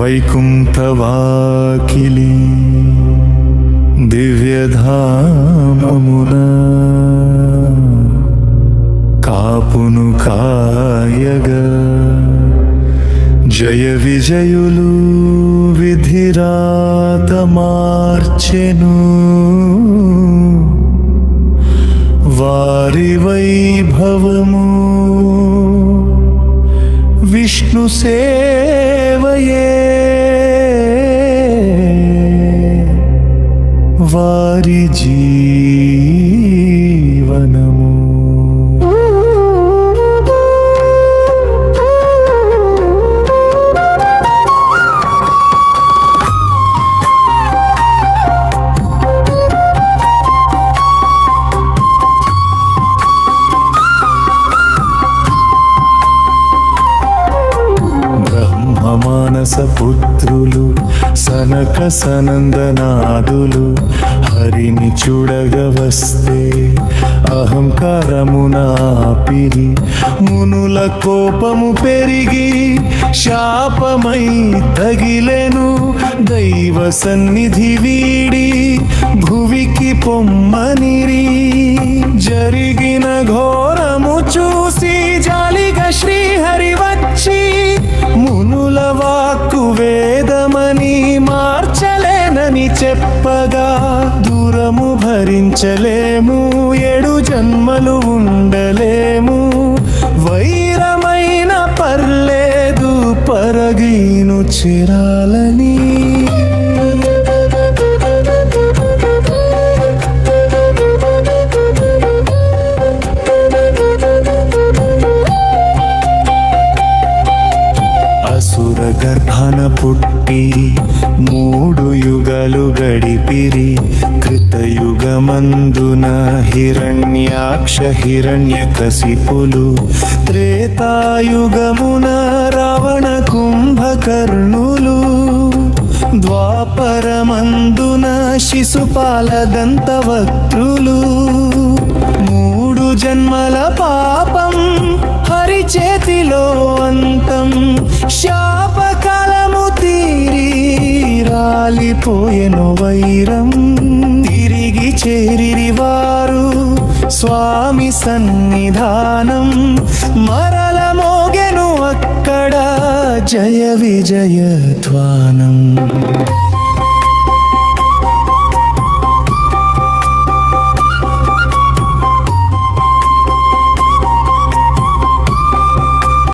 వైకుంఠవాకిలి దివ్యధామమున కాపును కాయగా జయ విజయులు విధిరాత మార్చెను. వారి వైభవము విష్ణు సే వారి మానస పుత్రులు సనక సనందనాదులు హరిని చూడగ వస్తే అహంకారమున మునుల కోపము పెరిగి శాపమై తగిలెను. దైవ సన్నిధి వీడి భువికి పొమ్మనిరి. చెప్పగా దూరము భరించలేము ఏడు జన్మలు ఉండలేము. వైరమైన పర్లేదు పరగీను చిరాలని. అసుర గర్భన పుట్టి మూడు యుగాలు గడిపిరి. కృతయుగమందున హిరణ్యాక్ష హిరణ్య కసిపులు. త్రేతాయుగమున రావణ కుంభకర్ణులు ద్వాపరమందున శిశుపాల దంతవక్త్రులు మూడు జన్మల పాపం హరి చేతిలో పోయెను వైరం తిరిగి చేరివారు స్వామి సన్నిధానం మరల మోగెను అక్కడ. జయ విజయ ధ్వానం.